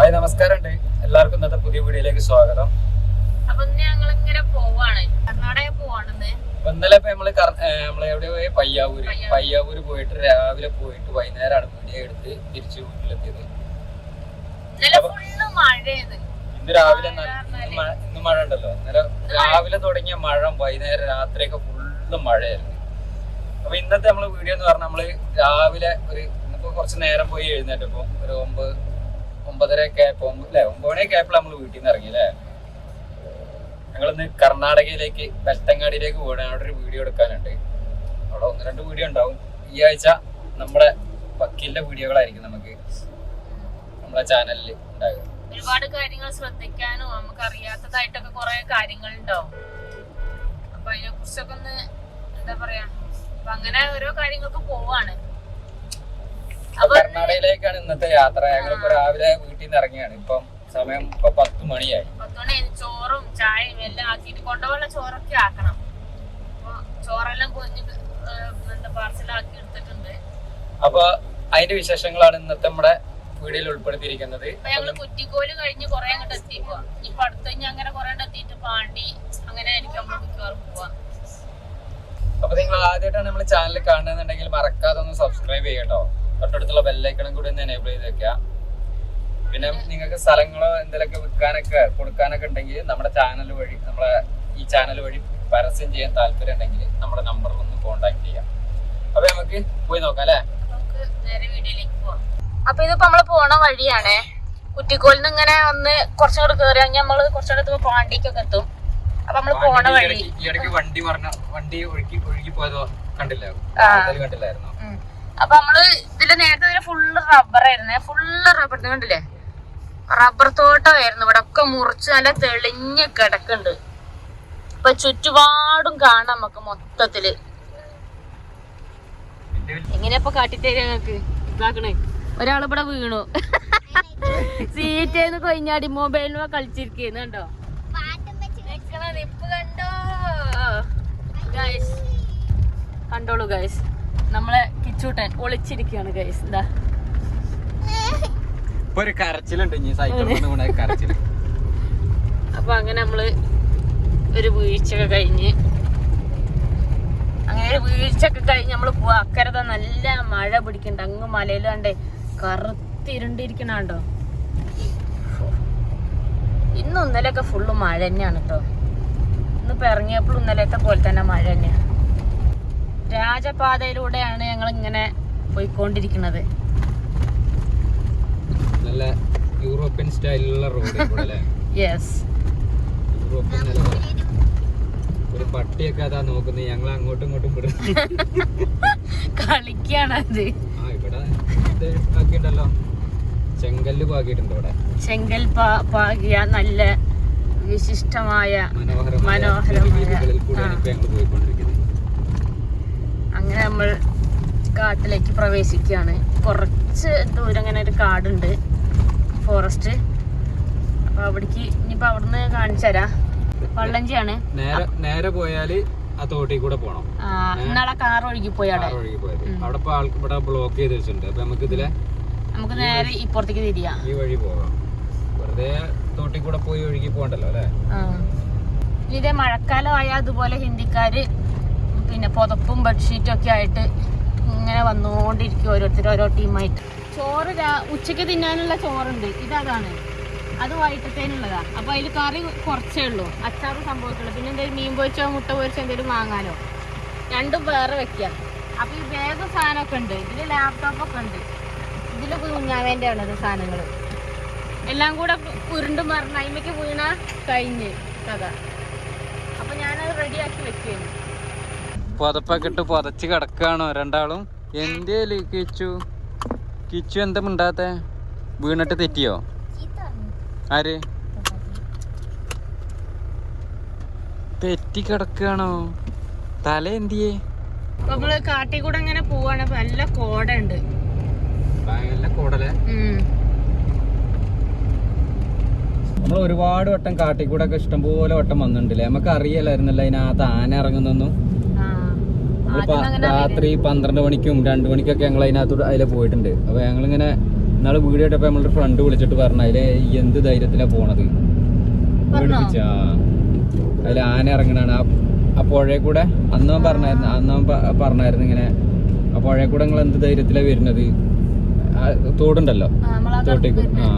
Hi നമസ്കാരം ഉണ്ട് എല്ലാവർക്കും ഇന്നത്തെ പുതിയ വീഡിയോയിലേക്ക് സ്വാഗതം. അപ്പൊ ഞങ്ങൾ ഇങ്ങനെ പോവാണ്. കർണാടക പോവാണെന്ന്. അപ്പൊ ഇന്നലെ ഇപ്പൊ നമ്മൾ നമ്മൾ എവിടെ പോയി? പയ്യാവൂര്. പയ്യാവൂര്. പോയിട്ട് രാവിലെ പോയിട്ട് വൈകുന്നേരമാണ് വീഡിയോ എടുത്ത് തിരിച്ച് വീട്ടിലെത്തിയത്. ഇന്നലെ ഇന്ന് രാവിലെ ഇന്ന് മഴ ഉണ്ടല്ലോ. അന്നേരം രാവിലെ തുടങ്ങിയ മഴ വൈകുന്നേരം രാത്രിയൊക്കെ ഫുള്ള് മഴയായിരുന്നു. അപ്പൊ ഇന്നത്തെ നമ്മൾ വീഡിയോ എന്ന് പറഞ്ഞാൽ നമ്മൾ രാവിലെ ഒരു ഇന്നിപ്പോ കുറച്ച് നേരം പോയി എഴുന്നേറ്റപ്പോ ഒരു ഒമ്പത് ഒമ്പതര ഒക്കെ ആയപ്പോ അല്ലെ? ഒമ്പത് മണിയൊക്കെ ആയപ്പോൾ നമ്മൾ വീട്ടിൽ നിന്ന് ഇറങ്ങി അല്ലേ ഞങ്ങളിന്ന് കർണാടകയിലേക്ക് ബെൽത്തങ്ങാടിയിലേക്ക് പോകണം അവിടെ ഒരു വീഡിയോ എടുക്കാനുണ്ട്. അവിടെ ഒന്ന് രണ്ട് വീഡിയോ ഉണ്ടാവും. ഈ ആഴ്ച നമ്മുടെ വക്കീലിന്റെ വീഡിയോകളായിരിക്കും നമുക്ക് നമ്മുടെ ചാനലിൽ ഉണ്ടാകുക ഒരുപാട് കാര്യങ്ങൾ ശ്രദ്ധിക്കാനും നമുക്ക് അറിയാത്തതായിട്ടൊക്കെ കുറെ കാര്യങ്ങൾ ഉണ്ടാവും അപ്പൊ അതിനെ കുറിച്ചൊക്കെ ഒന്ന് എന്താ പറയാ? അപ്പൊ അങ്ങനെ ഓരോ കാര്യങ്ങൾക്ക് പോവാണ്. കർണാടകയിലേക്കാണ് ഇന്നത്തെ യാത്ര. ഞങ്ങളിപ്പോ രാവിലെ വീട്ടിൽ നിന്ന് ഇറങ്ങിയാണ്. ഇപ്പം സമയം ഇപ്പൊ പത്ത് മണിയായി. പത്തുമണി ചോറും ചായയും എല്ലാം ആക്കിയിട്ട് കൊണ്ടുപോലെ ചോറൊക്കെ ആക്കണം. അപ്പൊ ചോറെല്ലാം കൊഞ്ഞ് എന്താ പാർസലാക്കി എടുത്തിട്ടുണ്ട്. അപ്പൊ അതിന്റെ വിശേഷങ്ങളാണ് ഇന്നത്തെ നമ്മുടെ വീടിൽ ഉൾപ്പെടുത്തിയിരിക്കുന്നത്. ഞങ്ങൾ കുറ്റിക്കോൽ കഴിഞ്ഞ് കൊറേ അങ്ങോട്ട് എത്തിപ്പോ ഇപ്പൊ അടുത്ത് കഴിഞ്ഞ് അങ്ങനെ കൊറേ എത്തിയിട്ട് പാണ്ടി അങ്ങനെ ആയിരിക്കും നമ്മൾ മിക്കവാറും പോവാ. അപ്പൊ നിങ്ങൾ ആദ്യമായിട്ടാണ് നമ്മുടെ ചാനൽ കാണുന്നുണ്ടെങ്കിൽ മറക്കാതെ ഒന്ന് സബ്സ്ക്രൈബ് ചെയ്യട്ടോ തൊട്ടടുത്തുള്ള ബെല്ലൈക്കണം കൂടി ഒന്ന് എനേബിൾ ചെയ്ത് വെക്കുക. പിന്നെ നിങ്ങൾക്ക് സ്ഥലങ്ങളോ എന്തെങ്കിലുമൊക്കെ വിൽക്കാനൊക്കെ കൊടുക്കാനൊക്കെ ഉണ്ടെങ്കിൽ നമ്മുടെ ചാനൽ വഴി നമ്മളെ ഈ ചാനൽ വഴി പരസ്യം ചെയ്യാൻ താല്പര്യം ഉണ്ടെങ്കിൽ നമ്മുടെ നമ്പറിൽ ഒന്ന് കോണ്ടാക്ട് ചെയ്യാം. അപ്പൊ നമുക്ക് പോയി നോക്കാം അല്ലേ? അപ്പൊ ഇതിപ്പോ നമ്മൾ പോണ വഴിയാണേ. കുറ്റിക്കോലിന്ന് ഇങ്ങനെ ഒന്ന് കുറച്ചുകൂടെ കേറി കഴിഞ്ഞാൽ നമ്മൾ കുറച്ചുകൂടെ എത്തുമ്പോ പാണ്ടിക്കൊക്കെ എത്തും. അപ്പൊ നമ്മൾ പോണ വഴി. ഇടയ്ക്ക്- ഈ ഇടയ്ക്ക് വണ്ടി പറഞ്ഞ വണ്ടി ഒഴുകി ഒഴുകി പോയതോ കണ്ടില്ലായിരുന്നു. അപ്പൊ നമ്മൾ ഇതിൽ നേരത്തെ ഇതിന് ഫുള്ള് റബ്ബർ ആയിരുന്നേ. ഫുള്ള് റബ്ബർ കണ്ടില്ലേ? റബ്ബർ തോട്ടമായിരുന്നു. ഇവിടെ ഒക്കെ മുറിച്ച് നല്ല തെളിഞ്ഞ് കിടക്കുന്നുണ്ട്. ഇപ്പൊ ചുറ്റുപാടും കാണാം നമുക്ക് മൊത്തത്തിൽ. എങ്ങനെയപ്പൊ കാട്ടിത്തരാ ഞങ്ങക്ക്? ഇതാക്കണേ. ഒരാളിവിടെ വീണു. സീറ്റേന്ന് കൊയിഞ്ഞാടി മൊബൈലിന് കളിച്ചിരിക്കുന്നു കണ്ടോ? നിക്കണ നിപ്പ് കണ്ടോ? ഗൈസ് കണ്ടോളൂ ഗൈസ് നമ്മളെ കിച്ചൂട്ടൻ ഒളിച്ചിരിക്കുകയാണ് ഗൈസ് എന്താ ഇപ്പൊ ഒരു കരച്ചിലുണ്ട് ഇനി സൈക്കിൾ കരച്ചിൽ അപ്പൊ അങ്ങനെ നമ്മൾ ഒരു വീഴ്ചയൊക്കെ കഴിഞ്ഞ് അങ്ങനെ ഒരു വീഴ്ചയൊക്കെ കഴിഞ്ഞ് നമ്മൾ പോവാ. അക്കരത നല്ല മഴ പിടിക്കണ്ട. അങ്ങ് മലയിൽ കണ്ടേ കറുത്തിരുണ്ടിരിക്കണോ ഇന്നും ഇന്നലെയൊക്കെ ഫുള്ള് മഴ തന്നെയാണ് കേട്ടോ ഇന്നിപ്പോ ഇറങ്ങിയപ്പോഴും ഇന്നലത്തെ പോലെ തന്നെ മഴ തന്നെയാണ്. രാജപാതയിലൂടെയാണ് ഞങ്ങൾ ഇങ്ങനെ പോയിക്കൊണ്ടിരിക്കുന്നത്. നല്ല യൂറോപ്യൻ സ്റ്റൈലിലുള്ള റോഡ് യെസ് യൂറോപ്യൻ ഒരു പട്ടിയൊക്കെ അതാ നോക്കുന്നത്. ഞങ്ങൾ അങ്ങോട്ടും ഇങ്ങോട്ടും വിടും. കളിക്കാണത്. ആ ഇവിടെ ആക്കിണ്ടല്ലോ ചെങ്കല്ല് പാകിയിട്ടുണ്ട് ഇവിടെ. ചെങ്കൽ പാകിയ നല്ല വിശിഷ്ടമായ മനോഹരമായ മനോഹരമായ, വീതികളിൽ കൂടെയാണ് ഇപ്പൊ ഞങ്ങൾ പോയിക്കൊണ്ടിരിക്കുന്നത് അങ്ങനെ നമ്മൾ കാട്ടിലേക്ക് പ്രവേശിക്കുകയാണ്. കുറച്ച് ദൂരം അങ്ങനെ ഒരു കാടുണ്ട് ഫോറസ്റ്റ് അപ്പൊ അവിടേക്ക് ഇനിയിപ്പോ അവിടുന്ന് കാണിച്ചു തരാം. വള്ളഞ്ചിയാണ് നേരെ പോയാൽ ആ തോട്ടിൽ കൂടെ പോണം. ഇന്നാളെ കാർ ഒഴുകി പോയി അവിടെ. കാർ ഒഴുകി പോയത്. അവിടെ ഇപ്പൊ ആൾക്ക് ഇവിടെ ബ്ലോക്ക് ചെയ്ത് വെച്ചിട്ടുണ്ട്. അപ്പൊ നമുക്ക് ഇതിലെ നമുക്ക് നേരെ ഇപ്പുറത്തേക്ക് തിരിയാം. ഈ വഴി പോകാം. വെറുതെ തോട്ടിൽ കൂടെ പോയി ഒഴുകി പോകണ്ടല്ലോ അല്ലേ? ഇതേ മഴക്കാലമായ അതുപോലെ ഹിന്ദിക്കാര് പിന്നെ പുതപ്പും ബെഡ്ഷീറ്റും ഒക്കെ ആയിട്ട് ഇങ്ങനെ വന്നുകൊണ്ടിരിക്കും ഓരോരുത്തർ ഓരോ ടീമായിട്ട് ചോറ് ഉച്ചയ്ക്ക് തിന്നാനുള്ള ചോറുണ്ട്. ഇതാണ് അത് വൈകിട്ടത്തേനുള്ളതാ. അപ്പോൾ അതിൽ കറി കുറച്ചേ ഉള്ളൂ. അച്ചാറ് സംഭവിക്കുള്ളൂ. പിന്നെ എന്തെങ്കിലും മീൻ പൊരിച്ചോ മുട്ട പൊരിച്ചോ എന്തെങ്കിലും വാങ്ങാനോ രണ്ടും വേറെ വെക്കുക അപ്പോൾ ഈ ബാഗ് സാധനമൊക്കെ ഉണ്ട്. ഇതിൽ ലാപ്ടോപ്പൊക്കെ ഉണ്ട്. ഇതിൽ കുഞ്ഞാവേന്റെ ഉള്ളത് സാധനങ്ങൾ എല്ലാം കൂടെ ഉരുണ്ടും മറിഞ്ഞ അയിമയ്ക്ക് വീണ കഴിഞ്ഞ്. കഥ അപ്പോൾ ഞാനത് റെഡിയാക്കി വെക്കുന്നു പുതപ്പൊക്കെ ഇട്ട് പുതച്ച് കിടക്കാണോ രണ്ടാളും. എന്റെ കിച്ചു? കിച്ചു എന്താ മിണ്ടാത്ത? വീണിട്ട് തെറ്റിയോ? ആര്? തെറ്റി കിടക്കാണോ? തല എന്തിയേ? നമ്മൾ കാട്ടിൽ കൂടെ ഇങ്ങനെ പോവാണ്. നല്ല കോട ഉണ്ട് നല്ല നമ്മൾ ഒരുപാട് വട്ടം കാട്ടിക്കൂടെ ഒക്കെ ഇഷ്ടംപോലെ വട്ടം വന്നിട്ടുണ്ടല്ലേ നമുക്ക് അറിയാലായിരുന്നല്ലോ അതിനകത്ത് ആന ഇറങ്ങുന്നൊന്നും. രാത്രി പന്ത്രണ്ട് മണിക്കും രണ്ടു മണിക്കൊക്കെ ഞങ്ങൾ അതിനകത്തോട് അതിലെ പോയിട്ടുണ്ട്. അപ്പൊ ഞങ്ങളിങ്ങനെ ഇന്നാളെ വീഡിയോ കേട്ടപ്പോ നമ്മളൊരു ഫ്രണ്ട് വിളിച്ചിട്ട് പറഞ്ഞ അതിലെ എന്ത് ധൈര്യത്തിലാ പോണത്? പേടിപ്പിച്ച അതിൽ ആന ഇറങ്ങണാണ് ആ പുഴയെ കൂടെ അന്ന് പറഞ്ഞായിരുന്നു അന്ന് പറഞ്ഞായിരുന്നു ഇങ്ങനെ ആ പുഴയെ കൂടെ നിങ്ങൾ എന്ത് ധൈര്യത്തിലാ വരുന്നത്? തോടുണ്ടല്ലോ തോട്ടേക്ക് ആ.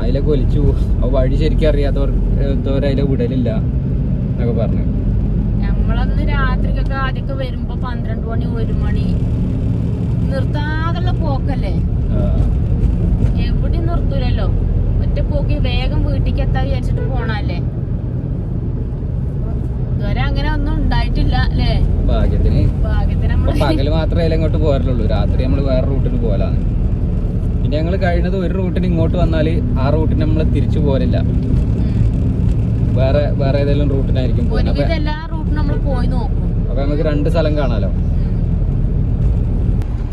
അതിലൊക്കെ കൊലിച്ചു ആ വഴി ശരിക്കും അറിയാത്തവർ അതിലെ വിടലില്ല എന്നൊക്കെ പറഞ്ഞു. നമ്മളന്ന് രാത്രിക്കൊക്കെ ആദ്യമൊക്കെ വരുമ്പോ പന്ത്രണ്ട് മണി ഒരു മണി. നിർത്താതുള്ള പോക്കല്ലേ? എവിടെ നിർത്തൂലല്ലോ. ഒറ്റ പോക്കി വേഗം വീട്ടിലേക്ക് എത്താ വിചാരിച്ചിട്ട് പോണല്ലേ ഇതുവരെ അങ്ങനെ ഒന്നും ഉണ്ടായിട്ടില്ല അല്ലേ? ഭാഗ്യത്തിന്. ഭാഗ്യത്തിന് നമ്മൾ പകൽ മാത്രമേ ഇങ്ങോട്ട് അങ്ങോട്ട് പോരലുള്ളൂ രാത്രി നമ്മൾ വേറെ റൂട്ടിൽ പോകലാണ്. പിന്നെ ഞങ്ങൾ കഴിഞ്ഞത് ഒരു റൂട്ടിന് ഇങ്ങോട്ട് വന്നാൽ ആ റൂട്ടിന് നമ്മൾ തിരിച്ചു പോരില്ല വേറെ വേറെ ഏതെങ്കിലും റൂട്ടിനായിരിക്കും പോകുന്നത്. നമ്മൾ പോയി നോക്കും. അപ്പൊ നമുക്ക് രണ്ട് സ്ഥലം കാണാലോ.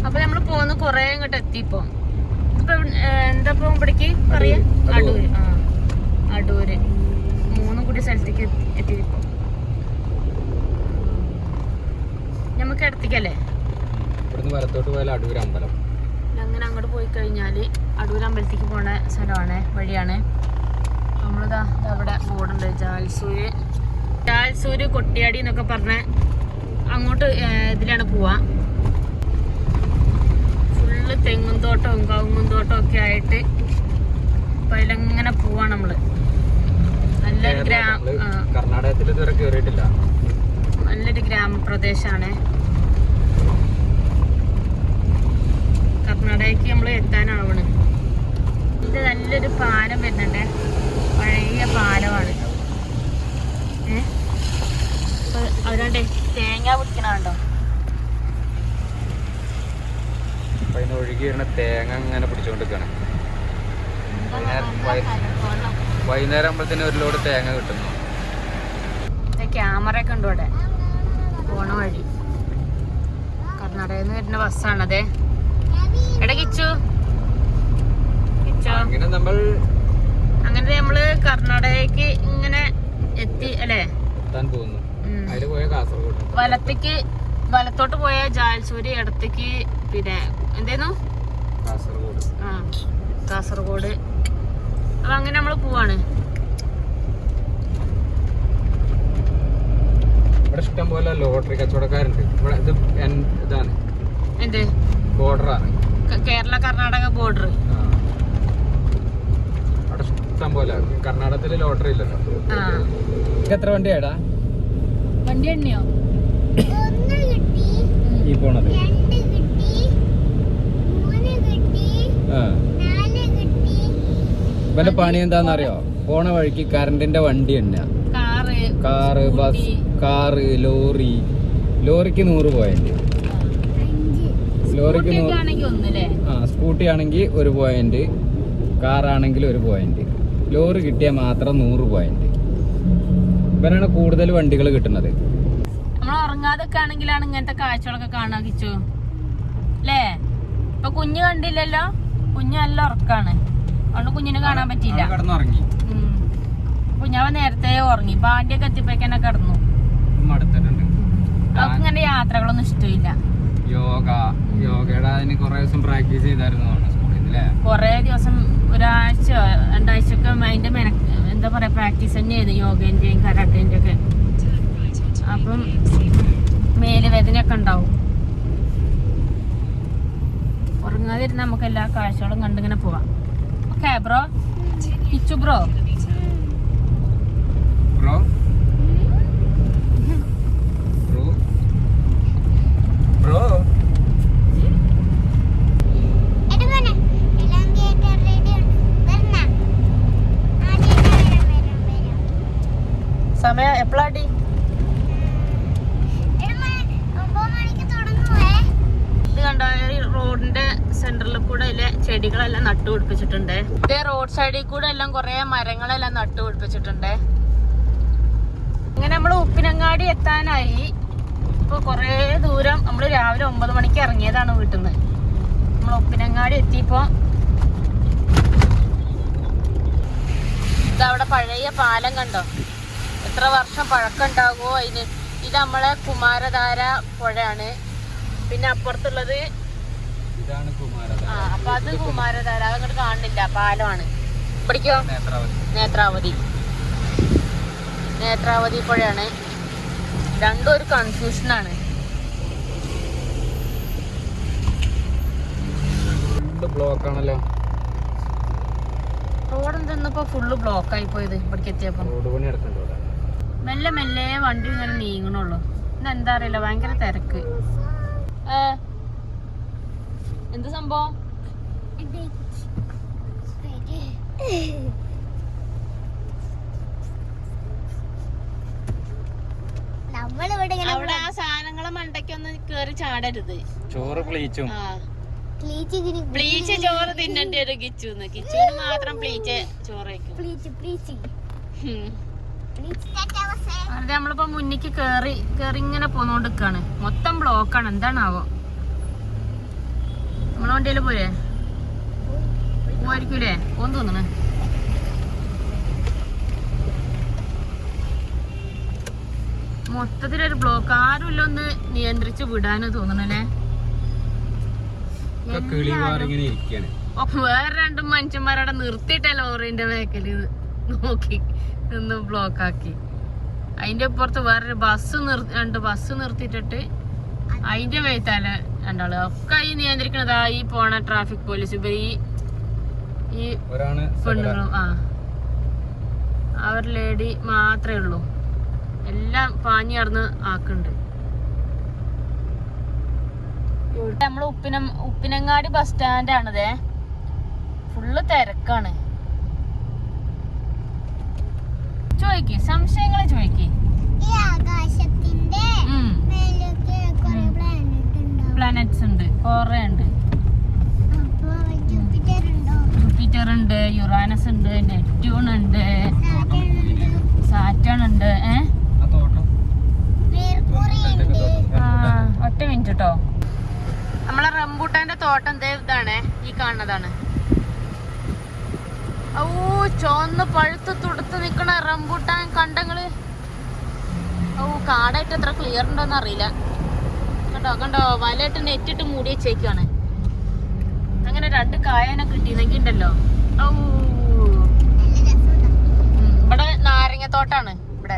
അപ്പൊ നമ്മൾ പോന്ന് കൊറേ ഇങ്ങോട്ട് എത്തിപ്പോ ഇപ്പൊ. എന്താ ഇവിടേക്ക് പറയാ. അടൂര്. ആ അടൂര്. മൂന്നും കൂടി സ്ഥലത്തേക്ക് എത്തിപ്പോ നമുക്ക് ഇടത്തേക്കല്ലേ ഇവിടുന്ന് വലത്തോട്ട് പോയാൽ അടൂർ അമ്പലം. അങ്ങനെ അങ്ങോട്ട് പോയി കഴിഞ്ഞാൽ അടൂർ അമ്പലത്തേക്ക് പോണ സ്ഥലമാണ് വഴിയാണ്. നമ്മളിതാ അവിടെ ബോർഡുണ്ട് ജാൽസൂര്. ജാൽസൂര് കൊട്ടിയാടി എന്നൊക്കെ പറഞ്ഞ അങ്ങോട്ട് ഇതിലാണ് പോവാ. ഫുള്ള് തെങ്ങും തോട്ടവും കവുങ്ങും തോട്ടവും ഒക്കെ ആയിട്ട് അപ്പൊ അതിലങ്ങനെ പോവാ നമ്മൾ. നല്ലൊരു ഗ്രാമ കർണാടകത്തിൽ ഇതുവരെ കേറിയിട്ടില്ല. നല്ലൊരു ഗ്രാമപ്രദേശാണ്. കർണാടകയ്ക്ക് നമ്മൾ എത്താനാവണ്. ഇത് നല്ലൊരു പാലം വരുന്നുണ്ട്. പഴയ പാലമാണ് ഏ ഇപ്പൊ അവരാണ്ട് തേങ്ങ പിടിക്കണുണ്ടോ അപ്പൊ അതിന് ഒഴുകി വരുന്ന തേങ്ങ അങ്ങനെ പിടിച്ചോണ്ടിരിക്കാണ്. വൈകുന്നേരം ഒരു ലോഡ് തേങ്ങ കിട്ടുന്നു. ക്യാമറ ഒക്കെ ഉണ്ട് ഇവിടെ. പോണ വഴി. കർണാടകയിൽ നിന്ന് വരുന്ന ബസ്സാണതേ എടാ കിച്ചു. കിച്ചോ. അങ്ങനെ നമ്മൾ അങ്ങനെ നമ്മൾ കർണാടകയ്ക്ക് ഇങ്ങനെ എത്തി അല്ലേ? എത്താൻ പോകുന്നു. വലത്തേക്ക് വലത്തോട്ട് പോയ ജാൽസൂരി ഇടത്തേക്ക് പിന്നെ എന്തേന്നു കാസർഗോഡ്. ആ കാസർഗോഡ്. അപ്പൊ അങ്ങനെ നമ്മൾ പോവാണ്. ഇവിടെ ഇഷ്ടം പോലെ ലോട്ടറി കച്ചവടക്കാരുണ്ട്. ഇവിടെ ഇത് ഇതാണ്. എന്ത്? ബോർഡറാണ്. കേരള കർണാടക ബോർഡർ അവിടെ ഇഷ്ടം പോലെ കർണാടകത്തിൽ ലോട്ടറി ഇല്ലല്ലോ. എത്ര വണ്ടിയാടാ വണ്ടി എണ്ണയോ? ഈ പോണത് ആ. ഇവന്റെ പണി എന്താണെന്നറിയോ പോണ വഴിക്ക് കറണ്ടിന്റെ വണ്ടി എണ്ണ. Car car bus. Car lorry. ലോറിക്ക് നൂറ് പോയിന്റ്. ലോറിക്ക് ആ സ്കൂട്ടി ആണെങ്കിൽ ഒരു പോയിന്റ്. കാറാണെങ്കിൽ ഒരു പോയിന്റ്. ലോറി കിട്ടിയാൽ മാത്രം നൂറ് പോയിന്റ്. ഇവനാണ് കൂടുതൽ വണ്ടികൾ കിട്ടുന്നത്. നമ്മൾ ഉറങ്ങാതൊക്കെ ആണെങ്കിലാണ് ഇങ്ങനത്തെ കാഴ്ചകളൊക്കെ കാണാൻ കിച്ചു. അല്ലേ ഇപ്പൊ കുഞ്ഞു കണ്ടില്ലല്ലോ? കുഞ്ഞു നല്ല ഉറക്കാണ്. അതുകൊണ്ട് കുഞ്ഞിനെ കാണാൻ പറ്റിയില്ല. കിടന്നുറങ്ങി. കുഞ്ഞാവ നേരത്തെ ഉറങ്ങി. പാണ്ടിയൊക്കെ എത്തിപ്പോയിക്കന്നെ കിടന്നു. മടുത്തിട്ടുണ്ട്. അവർക്ക് ഇങ്ങനെ യാത്രകളൊന്നും ഇഷ്ടമില്ല. യോഗ. യോഗയുടെ അതിന് കുറെ ദിവസം പ്രാക്ടീസ് ചെയ്തായിരുന്നു കുറേ ദിവസം ഒരാഴ്ച രണ്ടാഴ്ച ഒക്കെ അതിന്റെ മെന എന്താ പറയാ പ്രാക്ടീസ് തന്നെയായിരുന്നു യോഗേന്റെയും കരാട്ടേന്റെ ഒക്കെ. അപ്പം മേലുവേദനയൊക്കെ ഉണ്ടാവും. ഉറങ്ങാതിരുന്ന നമുക്ക് എല്ലാ കാഴ്ചകളും കണ്ടിങ്ങനെ പോവാം. Okay bro Kichu bro bro bro bro സമയം എപ്പോഴാടി ഇത് കണ്ടോ ഈ റോഡിന്റെ സെന്ററിൽ കൂടെ ഇതിലെ ചെടികളെല്ലാം നട്ടുപിടിപ്പിച്ചിട്ടുണ്ട് ഇതേ റോഡ് സൈഡിൽ കൂടെ എല്ലാം കുറെ മരങ്ങളെല്ലാം നട്ടുപിടിപ്പിച്ചിട്ടുണ്ട് ഇങ്ങനെ നമ്മൾ ഉപ്പിനങ്ങാടി എത്താനായി ഇപ്പൊ കുറേ ദൂരം നമ്മൾ രാവിലെ ഒമ്പത് മണിക്ക് ഇറങ്ങിയതാണ് വീട്ടിൽ നിന്ന് നമ്മൾ ഉപ്പിനങ്ങാടി എത്തിയപ്പോ ഇതവിടെ പഴയ പാലം കണ്ടോ? എത്ര വർഷം പഴക്കം ഉണ്ടാകുമോ അതിന്? ഇത് നമ്മളെ കുമാരധാര പുഴയാണ്. പിന്നെ അപ്പുറത്തുള്ളത് ആ അപ്പൊ അത് കുമാരധാര. അതങ്ങോട്ട് കാണുന്നില്ല. പാലമാണ്. ഇവിടേക്കോ നേത്രാവതി. നേത്രാവതി. നേത്രാവതി പുഴയാണ്. രണ്ടും ഒരു കൺഫ്യൂഷനാണ് ഫുള്ള് ബ്ലോക്ക് ആണല്ലോ? റോഡ് എന്തെന്നിപ്പോ ഫുള്ള് ബ്ലോക്ക് ആയി പോയത് ഇവിടേക്ക് എത്തിയപ്പോ? റോഡ് പണി നടക്കണ്ടോ മെല്ലെ മെല്ലെ വണ്ടി ഇങ്ങനെ നീങ്ങണുള്ളൂ. ഇതെന്താ അറിയില്ല ഭയങ്കര തിരക്ക്. എന്ത് സംഭവം? അവിടെ ആ സാധനങ്ങളെ മണ്ടയ്ക്കൊന്ന് കേറി ചാടരുത്. ചോറ് പ്ലീച്ചും ആ. പ്ലീച്ച് ചോറ് തിന്നേണ്ടി ഒരു കിച്ചു കിച്ചുവിന് മാത്രം പ്ലീച്ച് ചോറ് അത് നമ്മളിപ്പോ മുന്നിക്ക് കേറി കേറി ഇങ്ങനെ പോന്നോണ്ടിരിക്കാണ് മൊത്തം ബ്ലോക്കാണ് എന്താണാവോ? നമ്മളെ വണ്ടിയിൽ പോരേ? പോവായിരിക്കൂലേ? പോന്ന് തോന്നണേ. മൊത്തത്തിലൊരു ബ്ലോക്ക് ആരുമില്ല ഒന്ന് നിയന്ത്രിച്ച് വിടാന് തോന്നണല്ലേ? ഇരിക്കാണ്. അപ്പൊ വേറെ രണ്ടും മനുഷ്യന്മാരവിടെ നിർത്തിയിട്ട ലോറിന്റെ ബാക്കിൽ നോക്കി നിന്ന് ബ്ലോക്ക് ആക്കി. അതിന്റെ പുറത്ത് വേറൊരു ബസ് നിർത്തി രണ്ട് ബസ് നിർത്തിയിട്ടിട്ട് അതിന്റെ വേത്താൽ രണ്ടാൾ. ഒക്കെ ഈ നിയന്ത്രിക്കണതാ ഈ പോണ ട്രാഫിക് പോലീസ് ഇപ്പൊ ഈ ഈ പെണ്ണുങ്ങളും ആ. അവർ ലേഡി മാത്രമേ ഉള്ളൂ. എല്ലാം പാഞ്ഞു നടന്ന് ആക്കുന്നുണ്ട് നമ്മൾ ഉപ്പിന ഉപ്പിനങ്ങാടി ബസ് സ്റ്റാൻഡ് ആണത്. ഫുള്ള് തിരക്കാണ്. ചോദിക്കേ സംശയങ്ങൾ ചോദിക്കേ പ്ലാനറ്റ്സ് ഉണ്ട്? കൊറേ ഉണ്ട്. അപ്പൊ ജൂപ്പിറ്റർ ഉണ്ടോ? യുറാനസ് ഉണ്ട് നെപ്റ്റ്യൂൺ ഉണ്ട് സാറ്റേൺ ഉണ്ട്. ആ, ഒറ്റ മിനിറ്റ് കേട്ടോ നമ്മളെ റംബൂട്ടാന്റെ തോട്ടം ഇതാണ് ഈ കാണുന്നതാണ്. ഓ ചോന്ന് പഴുത്ത് തുടുത്ത് നിക്കണ റംബൂട്ടാൻ കണ്ടങ്ങൾ. ഓ കാടായിട്ട് എത്ര ക്ലിയർ ഉണ്ടോന്ന് അറിയില്ല. കണ്ടോ കണ്ടോ വലയിട്ട് നെറ്റിട്ട് മൂടി വെച്ചേക്കാണ് അങ്ങനെ രണ്ട് കായനെ കിട്ടിയെന്നെങ്കിൽ ഉണ്ടല്ലോ ഉം, ഇവിടെ നാരങ്ങത്തോട്ടാണ് ഇവിടെ.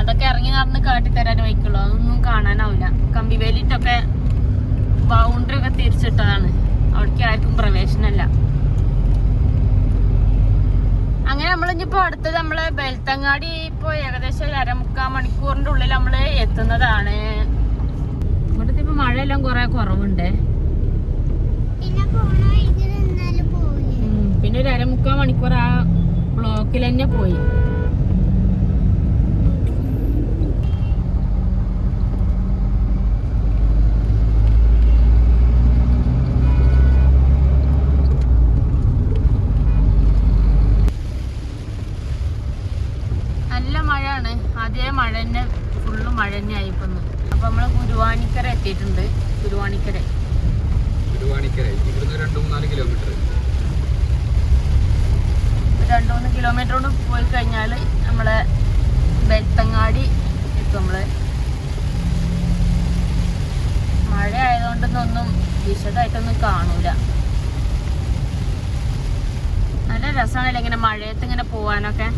അതൊക്കെ ഇറങ്ങി നടന്ന് കാട്ടിത്തരാൻ വയ്ക്കുള്ളൂ. അതൊന്നും കാണാനാവില്ല കമ്പി വേലിട്ടൊക്കെ ബൗണ്ടറി ഒക്കെ തിരിച്ചിട്ടതാണ്. അവിടേക്ക് ആർക്കും പ്രവേശനമല്ല. അങ്ങനെ നമ്മൾ ഇനിയിപ്പോ അടുത്തത് നമ്മൾ ബെൽത്തങ്ങാടി ഇപ്പോ ഏകദേശം ഒരു അരമുക്കാൽ മണിക്കൂറിന്റെ ഉള്ളിൽ നമ്മൾ എത്തുന്നതാണ്. ഇവിടുത്തെ ഇപ്പൊ മഴയെല്ലാം കുറെ കുറവുണ്ട്. പിന്നെ ഒരു അരമുക്കാൽ മണിക്കൂർ ആ ബ്ലോക്കിൽ തന്നെ പോയി നല്ല മഴയാണ് അതേ മഴ തന്നെ ഫുള്ള് മഴ തന്നെ ആയിപ്പോന്ന് അപ്പൊ നമ്മൾ ഗുരുവാണിക്കര എത്തിയിട്ടുണ്ട് ഗുരുവാണിക്കര തിരുവാണിക്കര ഇവിടുന്ന് രണ്ട് മൂന്നാൽ കിലോമീറ്റർ രണ്ടു മൂന്ന് കിലോമീറ്റർ കൊണ്ട് പോയി കഴിഞ്ഞാൽ നമ്മളെ ബെൽത്തങ്ങാടി എത്തും നമ്മൾ മഴ ആയതുകൊണ്ടൊന്നും വിശദമായിട്ടൊന്നും കാണൂല. നല്ല രസമാണല്ലോ ഇങ്ങനെ മഴയത്ത് ഇങ്ങനെ പോവാനൊക്കെ.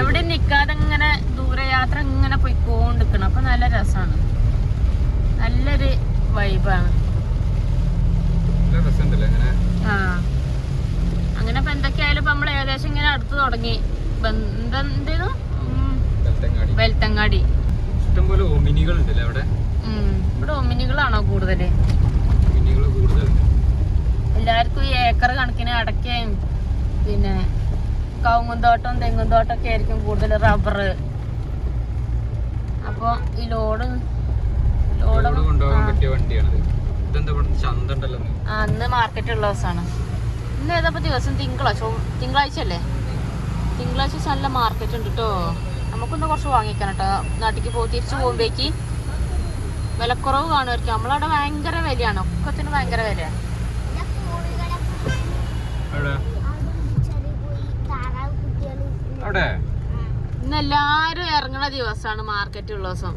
എവിടെ നിക്കാതെ ഇങ്ങനെ ദൂരയാത്ര ഇങ്ങനെ പോയി പോയിക്കൊണ്ടിരിക്കണം. അപ്പൊ നല്ല രസമാണ്. നല്ലൊരു വൈബാണ്. ആ. അങ്ങനെ ഇപ്പൊ എന്തൊക്കെയായാലും ഇപ്പൊ നമ്മൾ ഏകദേശം ഇങ്ങനെ അടുത്ത് തുടങ്ങി. വെൽത്തങ്ങാടി. ഇഷ്ടംപോലെ ഒമിനികൾ ഉണ്ടല്ലേ അവിടെ. ഇവിടെ ഒമിനികളാണോ കൂടുതൽ? ഒമിനികൾ കൂടുതലുണ്ട്. എല്ലാവർക്കും ഈ ഏക്കർ കണക്കിന് അടയ്ക്കയും പിന്നെ കവുങ്ങുന്തോട്ടം തെങ്ങുന്തോട്ടം ഒക്കെ ആയിരിക്കും കൂടുതൽ റബ്ബർ അപ്പൊ ഈ ലോഡ് ലോഡ് അന്ന് മാർക്കറ്റ് ഉള്ള ദിവസമാണ്. ഇന്ന് ഏതപ്പോ ദിവസം? തിങ്കളാഴ്ച തിങ്കളാഴ്ച അല്ലേ? തിങ്കളാഴ്ച നല്ല മാർക്കറ്റ് ഉണ്ട് കേട്ടോ നമുക്കൊന്ന് കുറച്ച് വാങ്ങിക്കണം കേട്ടോ നാട്ടിലേക്ക് പോ തിരിച്ചു പോകുമ്പോഴേക്ക് വിലക്കുറവ് കാണുമായിരിക്കും. നമ്മളവിടെ ഭയങ്കര വിലയാണ്. ഒക്കത്തിന് ഭയങ്കര വിലയാണ്. അവിടെ? ഇന്ന് എല്ലാരും ഇറങ്ങണ ദിവസമാണ് മാർക്കറ്റ് ഉള്ള ദിവസം.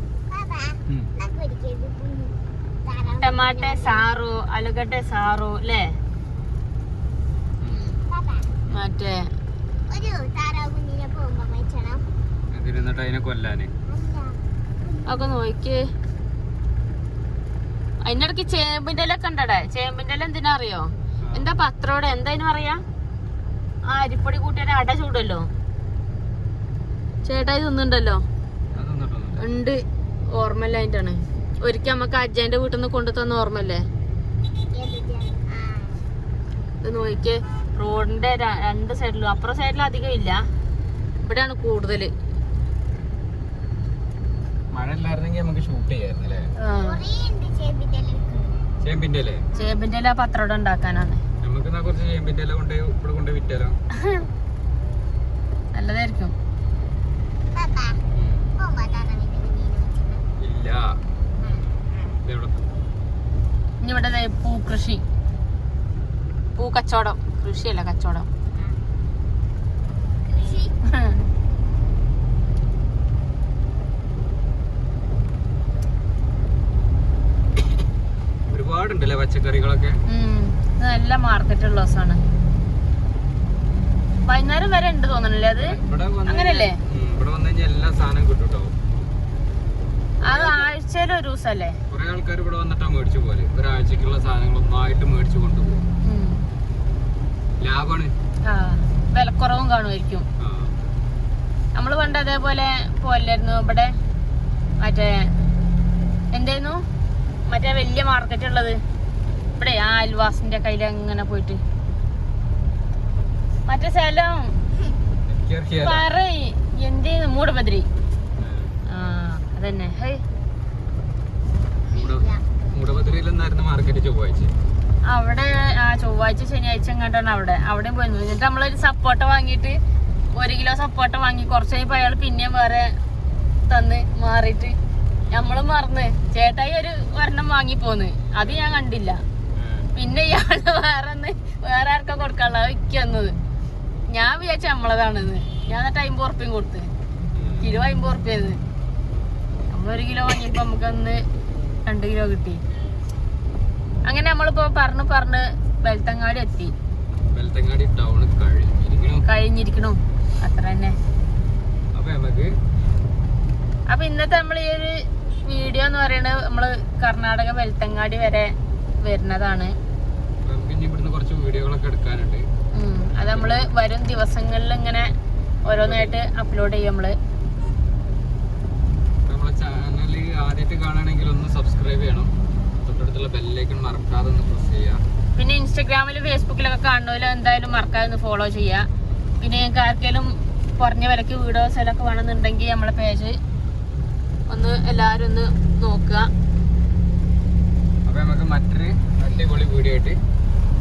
ടമാട്ടെ സാറു അലുഗട്ടെ സാറു അല്ലേ? മറ്റേ ഒരു താറാവ് കുഞ്ഞിനെ പോകുമ്പോ വെച്ചണം എന്നിട്ട് അതിനെ കൊല്ലാന്. അല്ല ഒക്കെ നോക്കി. അതിനിടയ്ക്ക് ചേമ്പിന്റെ ഇല കണ്ടടേ ചേമ്പിന്റെ ഇല എന്തിനാ അറിയോ? എന്താ പത്രോടെ? എന്താ പറയാ? ആ അരിപ്പൊടി കൂട്ടിയ അട ചൂടല്ലോ. ചേട്ടായി തിന്നുണ്ടല്ലോ ഉണ്ട്. ഓർമ്മല്ല അതിന്റെയാണ് ഒരിക്കൽ നമുക്ക് അജ്ജന്റെ വീട്ടിൽ നിന്ന് കൊണ്ടു തന്ന ഓർമ്മല്ലേ ഇത് നോക്കി റോഡിന്റെ രണ്ട് സൈഡിലും അപ്പുറം സൈഡിലും അധികം ഇല്ല. ഇവിടെയാണ് കൂടുതൽ. മഴ ഇല്ലായിരുന്നെങ്കിൽ നമുക്ക് ഷൂട്ട് ചെയ്യായിരുന്നു അല്ലേ? ആ. ഉണ്ട് ചേമ്പിന്റെ ചേമ്പിന്റെ പത്രോടെ ഉണ്ടാക്കാനാണ്. നമുക്ക് കുറച്ച് ചേമ്പിന്റെ എല്ലാം കൊണ്ട് ഇവിടെ കൊണ്ട് വിറ്റാലോ നല്ലതായിരിക്കും. ഇല്ല. ഇവിടെ പൂ കൃഷി. പൂ കച്ചവടം. കൃഷിയല്ല കച്ചവടം. കൃഷി? ഒരുപാടുണ്ടല്ലേ പച്ചക്കറികളൊക്കെ? നല്ല മാർക്കറ്റ് ഉള്ള ദിവസമാണ്. വൈകുന്നേരം വരെ ഉണ്ട് തോന്നണല്ലേ അത്? അങ്ങനല്ലേ? ഉം, ഇവിടെ വന്നു കഴിഞ്ഞാൽ എല്ലാ സാധനം കിട്ടും അത് ആഴ്ചയിൽ ഒരു ദിവസല്ലേ? കുറെ ആൾക്കാർ ഇവിടെ വന്നിട്ടാ മേടിച്ചു പോലെ ഒരാഴ്ചക്കുള്ള സാധനങ്ങൾ ഒന്നായിട്ട് മേടിച്ചു കൊണ്ടുപോകും. ഉം. ലാഭാണ് ആ വിലക്കുറവും കാണുമായിരിക്കും. നമ്മൾ പണ്ട് അതേപോലെ പോലായിരുന്നു ഇവിടെ മറ്റേ എന്തായിരുന്നു? മറ്റേ വലിയ മാർക്കറ്റ് ഉള്ളത്. ഇവിടെ ആ അൽവാസിന്റെ കയ്യിൽ അങ്ങനെ പോയിട്ട്? മറ്റേ സ്ഥലം. പറ എന്തേന്ന്? മൂടബദ്രി. ആ അതന്നെ. ഹൈ. അവിടെ ആ ചൊവ്വാഴ്ച ശനിയാഴ്ച എങ്ങോട്ടാണ് അവിടെ. അവിടെയും പോയി. എന്നിട്ട് നമ്മളൊരു സപ്പോട്ട വാങ്ങിയിട്ട് ഒരു കിലോ സപ്പോട്ട വാങ്ങി കുറച്ച് കഴിഞ്ഞപ്പോൾ അയാൾ പിന്നെയും വേറെ തന്ന് മാറിയിട്ട്. നമ്മൾ മറന്ന്. ചേട്ടായി ഒരു ഒരെണ്ണം വാങ്ങി പോന്ന്. അത് ഞാൻ കണ്ടില്ല. പിന്നെ ഇയാൾ വേറെ വേറെ ആർക്കാ കൊടുക്കാനുള്ള വിൽക്കുന്നത് ഞാൻ വിചാരിച്ച നമ്മളതാണെന്ന് ഞാൻ എന്നിട്ട് അമ്പത് ഉറപ്പ്യം കൊടുത്ത്. കിലോ അമ്പത് നമ്മൾ നമ്മളൊരു കിലോ വാങ്ങിയപ്പോ നമുക്കന്ന് രണ്ട് കിലോ കിട്ടി. അങ്ങനെ നമ്മളിപ്പോ പറഞ്ഞു പറഞ്ഞ് വെൽത്തങ്ങാടി എത്തി. വെൽത്തങ്ങാടി ടൗൺ കഴിഞ്ഞിരിക്കണു. അത്ര തന്നെ. അപ്പൊ ഇന്നത്തെ നമ്മൾ ഈ ഒരു വീഡിയോ എന്ന് പറയുന്നത് നമ്മൾ കർണാടക വെൽത്തങ്ങാടി വരെ വരുന്നതാണ്. ഇനി ഇവിടുന്ന് കുറച്ച് വീഡിയോകളൊക്കെ എടുക്കാനുണ്ട്. അത് നമ്മൾ വരും ദിവസങ്ങളിൽ ഇങ്ങനെ ഓരോന്നായിട്ട് അപ്ലോഡ് ചെയ്യും നമ്മൾ. നമ്മളെ ചാനൽ ആദ്യമായിട്ട് കാണുകയാണെങ്കിൽ ഒന്ന് സബ്സ്ക്രൈബ് ചെയ്യണം. തൊട്ടടുത്തുള്ള ബെല്ലിലേക്കും മറക്കാതെ ഒന്ന് പ്രസ് ചെയ്യുക. പിന്നെ ഇൻസ്റ്റഗ്രാമിലും ഫേസ്ബുക്കിലൊക്കെ കാണുമല്ലോ എന്തായാലും മറക്കാതെ ഒന്ന് ഫോളോ ചെയ്യുക. പിന്നെ ഞങ്ങൾക്ക് ആർക്കെങ്കിലും കുറഞ്ഞ വിലക്ക് വീഡിയോസ് ഒക്കെ വേണമെന്നുണ്ടെങ്കിൽ നമ്മളെ പേജ് ഒന്ന് എല്ലാവരും ഒന്ന് നോക്കുക. അപ്പൊ നമുക്ക് മറ്റൊരു അടിപൊളി വീഡിയോ ആയിട്ട്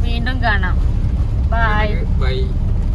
വീണ്ടും കാണാം. Bye bye